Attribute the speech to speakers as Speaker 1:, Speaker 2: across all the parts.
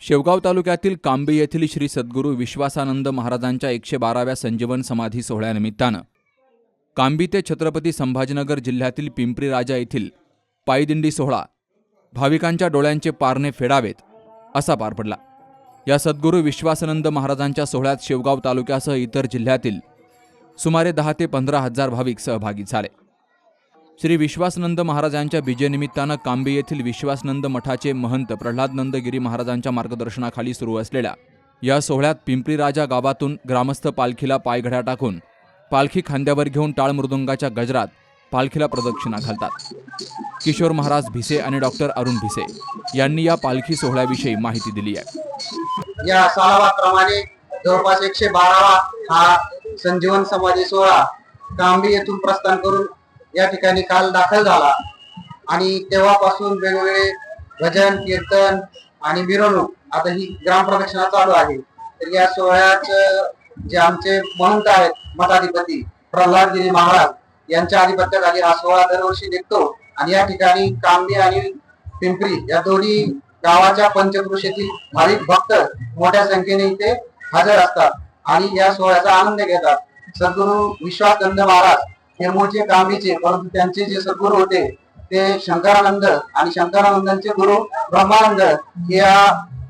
Speaker 1: शेवगाव तालुक्यातील कांबी येथील श्री सद्गुरू विश्वासानंद महाराजांच्या एकशे बाराव्या संजीवन समाधी सोहळ्यानिमित्तानं कांबी ते छत्रपती संभाजीनगर जिल्ह्यातील पिंपरी राजा येथील पायदिंडी सोहळा भाविकांच्या डोळ्यांचे पारणे फेडावेत असा पार पडला. या सद्गुरू विश्वासानंद महाराजांच्या सोहळ्यात शेवगाव तालुक्यासह इतर जिल्ह्यातील सुमारे दहा ते पंधरा हजार भाविक सहभागी झाले. श्री विश्वासनंद महाराजांच्या विजयनिमित्तानं कांबी येथील विश्वासनंद मठाचे महंत प्रल्हादनंद गिरी महाराजांच्या मार्गदर्शनाखाली सुरू असलेल्या या सोहळ्यात पिंपरी राजा गावातून ग्रामस्थ पालखीला पायघड्या टाकून पालखी खांद्यावर घेऊन टाळ मृदुंगाच्या गजरात पालखीला प्रदक्षिणा घालतात. किशोर महाराज भिसे आणि डॉक्टर अरुण भिसे यांनी या पालखी सोहळ्याविषयी माहिती दिली आहे.
Speaker 2: या सालावाप्रमाणे जवळपास एकशे बारावा हा संजीवन समाधी सोहळा कांबी येथून प्रस्थान करून या ठिकाणी काल दाखल झाला. आणि तेव्हापासून वेगवेगळे भजन कीर्तन आणि मिरवणूक आता ही ग्राम प्रदक्षिणा चालू आहे. तर या सोहळ्याच जे आमचे महंत आहेत मठाधिपती प्रल्हादगिरी महाराज यांच्या आधिपत्याखाली हा सोहळा दरवर्षी निघतो. आणि या ठिकाणी कांबी आणि पिंपरी या दोन्ही गावाच्या पंचकृषेतील भाविक भक्त मोठ्या संख्येने इथे हजर असतात आणि या सोहळ्याचा आनंद घेतात. सद्गुरु विश्वासनंद महाराज हे मूळचे कामीचे परंतु त्यांचे जे सद्गुरू होते ते शंकरानंद आणि शंकरानंदांचे गुरु ब्रह्मानंद या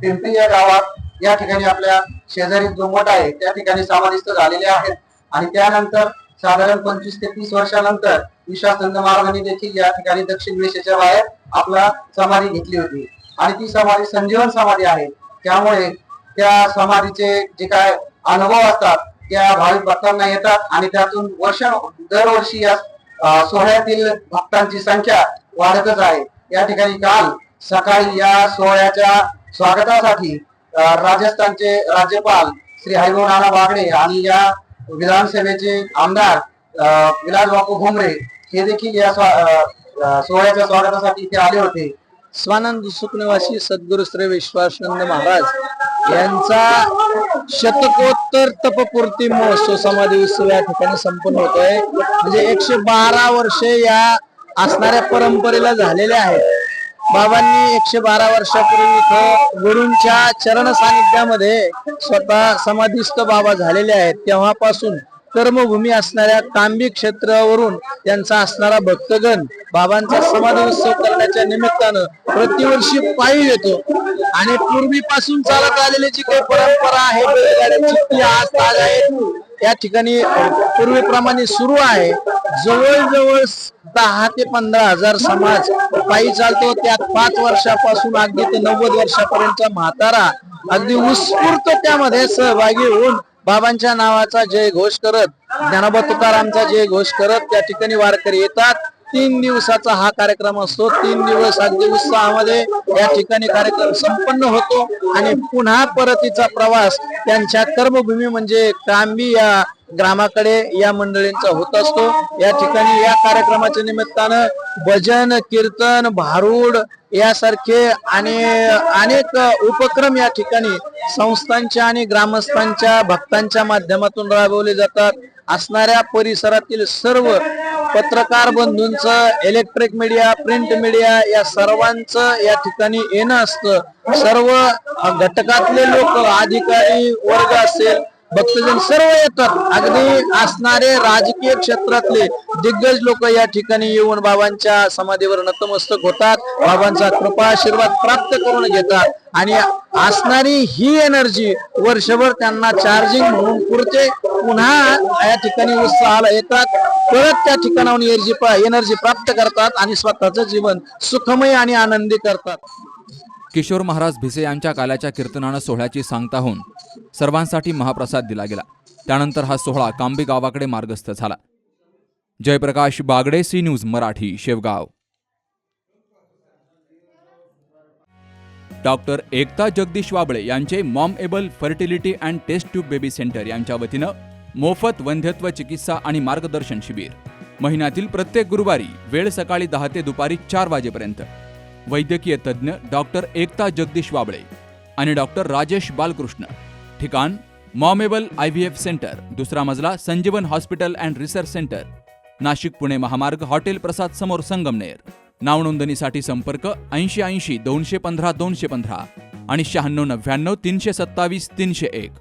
Speaker 2: पिंपरी या गावात या ठिकाणी आपल्या शेजारी जो मठ आहे त्या ठिकाणी समाधिस्थ झालेले आहेत. आणि त्यानंतर साधारण पंचवीस ते तीस वर्षानंतर विश्वासनंद महाराजांनी देखील या ठिकाणी दक्षिण वेशेच्या बाहेर आपला समाधी घेतली होती. आणि ती समाधी संजीवन समाधी आहे. त्यामुळे त्या समाधीचे जे काय अनुभव असतात त्या भाविक भक्तांना येतात आणि त्यातून वर्ष दरवर्षी या सोहळ्यातील भक्तांची संख्या वाढतच आहे. या ठिकाणी काल सकाळी या सोहळ्याच्या स्वागतासाठी राजस्थानचे राज्यपाल श्री हरिभाऊ नाना बागडे आणि या विधानसभेचे आमदार अं, विलास बापू भुमरे हे देखील या स्वा- सोहळ्याच्या स्वागतासाठी इथे आले होते.
Speaker 3: स्वानंद सुखनिवासी सद्गुरु श्री विश्वासनंद महाराज यांचा शतकोत्तर तपपूर्ती महोत्सव समाधी उत्सव या ठिकाणी संपन्न होत आहे म्हणजे एकशे बारा वर्षे या असणाऱ्या परंपरेला झालेले आहेत. बाबांनी एकशे बारा वर्षापूर्वी इथं गुरूंच्या चरण सानिध्यामध्ये स्वतः समाधीस्थ बाबा झालेले आहेत. तेव्हापासून कर्मभूमी असणाऱ्या तांबी क्षेत्रावरून त्यांचा असणारा भक्तगण बाबांचा समाधी उत्सव करण्याच्या निमित्तानं प्रतिवर्षी पायी येतो. आणि पूर्वीपासून चालत आलेली जी काही परंपरा आहे बैलगाड्यांची ती आज ताज आहे या ठिकाणी पूर्वीप्रमाणे सुरू आहे. जवळजवळ दहा ते पंधरा हजार समाज पायी चालतो. त्यात पाच वर्षापासून अगदी ते नव्वद वर्षापर्यंत म्हातारा अगदी उत्स्फूर्त त्यामध्ये सहभागी होऊन बाबांच्या नावाचा जय घोष करत ज्ञानोबा तुकारामचा जय घोष करत त्या ठिकाणी वारकरी येतात. तीन दिवसाचा हा कार्यक्रम असतो. तीन दिवस अगदी उत्साहामध्ये या ठिकाणी कार्यक्रम संपन्न होतो. आणि पुन्हा परतीचा प्रवास त्यांच्या कर्मभूमी म्हणजे कांबी या ग्रामाकडे या मंडळींचा होत असतो. या ठिकाणी या कार्यक्रमाच्या निमित्तानं भजन कीर्तन भारूड यासारखे आणि अनेक उपक्रम या ठिकाणी संस्थांच्या आणि ग्रामस्थांच्या भक्तांच्या माध्यमातून राबवले जातात. असणाऱ्या परिसरातील सर्व पत्रकार बंधूंचं इलेक्ट्रिक मीडिया प्रिंट मीडिया या सर्वांचं या ठिकाणी येणं असतं. सर्व घटकातले लोक अधिकारी वर्ग असेल भक्तजन सर्व येतात. अगदी असणारे राजकीय क्षेत्रातले दिग्गज लोक या ठिकाणी येऊन बाबांच्या समाधीवर नतमस्तक होतात. बाबांचा कृपा आशीर्वाद प्राप्त करून घेतात. आणि असणारी ही एनर्जी वर्षभर त्यांना चार्जिंग म्हणून पुरते. पुन्हा या ठिकाणी उत्साहाला येतात. परत त्या ठिकाणाहून एनर्जी एनर्जी प्राप्त करतात आणि स्वतःचं जीवन सुखमय आणि आनंदी करतात.
Speaker 1: किशोर महाराज भिसे यांच्या काल्याच्या कीर्तनानं सोहळ्याची सांगता होऊन सर्वांसाठी महाप्रसाद दिला गेला. त्यानंतर हा सोहळा कांबी गावाकडे मार्गस्थ झाला. Jayprakash Bagde C news Marathi Shevgaon. Doctor Ekta Jagdish Wable यांचे mom able fertility and test tube baby centre यांच्या वतीनं मोफत वंध्यत्व चिकित्सा आणि मार्गदर्शन शिबिर. महिन्यातील प्रत्येक गुरुवारी वेळ सकाळी दहा ते दुपारी चार वाजेपर्यंत. वैद्यकीय तज्ज्ञ डॉक्टर एकता जगदीश वाबळे आणि डॉक्टर राजेश बालकृष्ण ठिकाण mom able I V F centre दुसरा मजला Sanjeevan hospital and research centre Nashik Pune महामार्ग हॉटेल प्रसाद समोर संगमनेर नावनोंदणीसाठी संपर्क ऐंशी ऐंशी दोनशे पंधरा दोनशे पंधरा आणि शहाण्णव नव्याण्णव तीनशे सत्तावीस तीनशे एक.